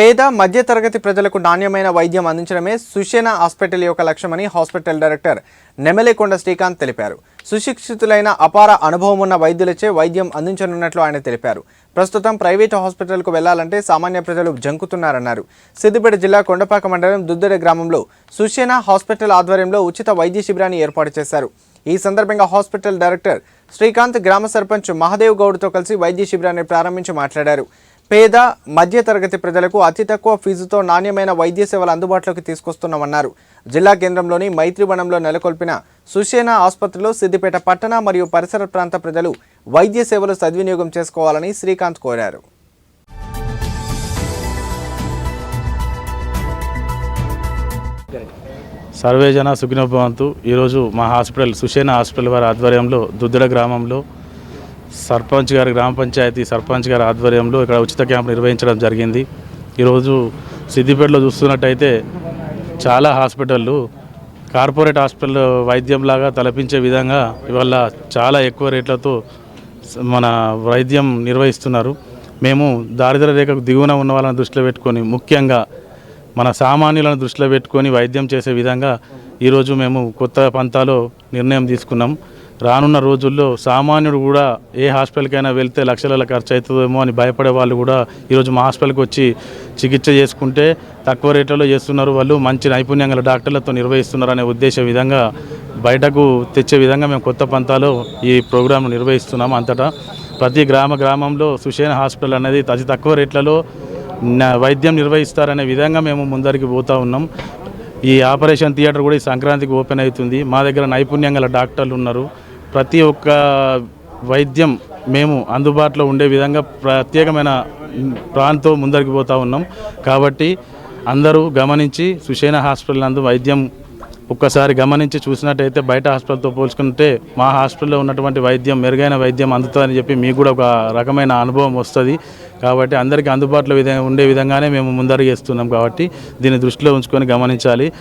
పేద మధ్యతరగతి ప్రజలకు నాణ్యమైన వైద్యం అందించడమే సుషేన హాస్పిటల్ యొక్క లక్ష్యమని హాస్పిటల్ డైరెక్టర్ నెమలేకొండ శ్రీకాంత్ తెలిపారు. సుశిక్షితులైన అపార అనుభవం ఉన్న వైద్యులచే వైద్యం అందించనున్నట్లు ఆయన తెలిపారు. ప్రస్తుతం ప్రైవేటు హాస్పిటల్కు వెళ్ళాలంటే సామాన్య ప్రజలు జంకుతున్నారన్నారు. సిద్దిపేట జిల్లా కొండపాక మండలం దుద్దెడ గ్రామంలో సుషేన హాస్పిటల్ ఆధ్వర్యంలో ఉచిత వైద్య శిబిరాన్ని ఏర్పాటు చేశారు. ఈ సందర్భంగా హాస్పిటల్ డైరెక్టర్ శ్రీకాంత్ గ్రామ సర్పంచ్ మహదేవ్ గౌడ్తో కలిసి వైద్య శిబిరాన్ని ప్రారంభించి మాట్లాడారు. పేద మధ్యతరగతి ప్రజలకు అతి తక్కువ ఫీజుతో నాణ్యమైన వైద్య సేవలు అందుబాటులోకి తీసుకొస్తున్నామన్నారు. జిల్లా కేంద్రంలోని మైత్రివనంలో నెలకొల్పిన సుషేనా ఆసుపత్రిలో సిద్దిపేట పట్టణ మరియు పరిసర ప్రాంత ప్రజలు వైద్య సేవలు సద్వినియోగం చేసుకోవాలని శ్రీకాంత్ కోరారు. సర్వేజన సుఖినోభవంతు ఈరోజు మా హాస్పిటల్ సుషేనా హాస్పిటల్ వారి ఆధ్వర్యంలో దుద్దడ గ్రామంలో సర్పంచ్ గారి గ్రామ పంచాయతీ సర్పంచ్ గారి ఆధ్వర్యంలో ఇక్కడ ఉచిత క్యాంప్ నిర్వహించడం జరిగింది. ఈరోజు సిద్దిపేటలో చూస్తున్నట్టయితే చాలా హాస్పిటళ్ళు కార్పొరేట్ హాస్పిటల్ వైద్యంలాగా తలపించే విధంగా ఇవాళ చాలా ఎక్కువ రేట్లతో మన వైద్యం నిర్వహిస్తున్నారు. మేము దారిద్ర రేఖకు దిగువన ఉన్న వాళ్ళని దృష్టిలో పెట్టుకొని ముఖ్యంగా మన సామాన్యులను దృష్టిలో పెట్టుకొని వైద్యం చేసే విధంగా ఈరోజు మేము కొత్త పంతాలో నిర్ణయం తీసుకున్నాం. రానున్న రోజుల్లో సామాన్యుడు కూడా ఏ హాస్పిటల్కైనా వెళ్తే లక్షల ఖర్చు అవుతుందేమో అని భయపడే వాళ్ళు కూడా ఈరోజు మా హాస్పిటల్కి వచ్చి చికిత్స చేసుకుంటే తక్కువ రేట్లలో చేస్తున్నారు వాళ్ళు. మంచి నైపుణ్యం గల డాక్టర్లతో నిర్వహిస్తున్నారు అనే ఉద్దేశ విధంగా బయటకు తెచ్చే విధంగా మేము కొత్త పంతాలో ఈ ప్రోగ్రాం నిర్వహిస్తున్నాం అంతటా ప్రతి గ్రామ గ్రామంలో సుషేణ హాస్పిటల్ అనేది అతి తక్కువ రేట్లలో వైద్యం నిర్వహిస్తారనే విధంగా మేము ముందరికి పోతా ఉన్నాం. ఈ ఆపరేషన్ థియేటర్ కూడా ఈ సంక్రాంతికి ఓపెన్ అవుతుంది. మా దగ్గర నైపుణ్యం గల డాక్టర్లు ఉన్నారు. ప్రతి ఒక్క వైద్యం మేము అందుబాటులో ఉండే విధంగా ప్రత్యేకమైన ప్రాంతం ముందరికి పోతా ఉన్నాం. కాబట్టి అందరూ గమనించి సుషేణ హాస్పిటల్ నందు వైద్యం ఒక్కసారి గమనించి చూసినట్టయితే బయట హాస్పిటల్తో పోల్చుకుంటే మా హాస్పిటల్లో ఉన్నటువంటి వైద్యం మెరుగైన వైద్యం అందుతుందని చెప్పి మీకు కూడా ఒక రకమైన అనుభవం వస్తుంది. కాబట్టి అందరికీ అందుబాటులో విధంగా ఉండే విధంగానే మేము ముందడుగు కాబట్టి దీన్ని దృష్టిలో ఉంచుకొని గమనించాలి.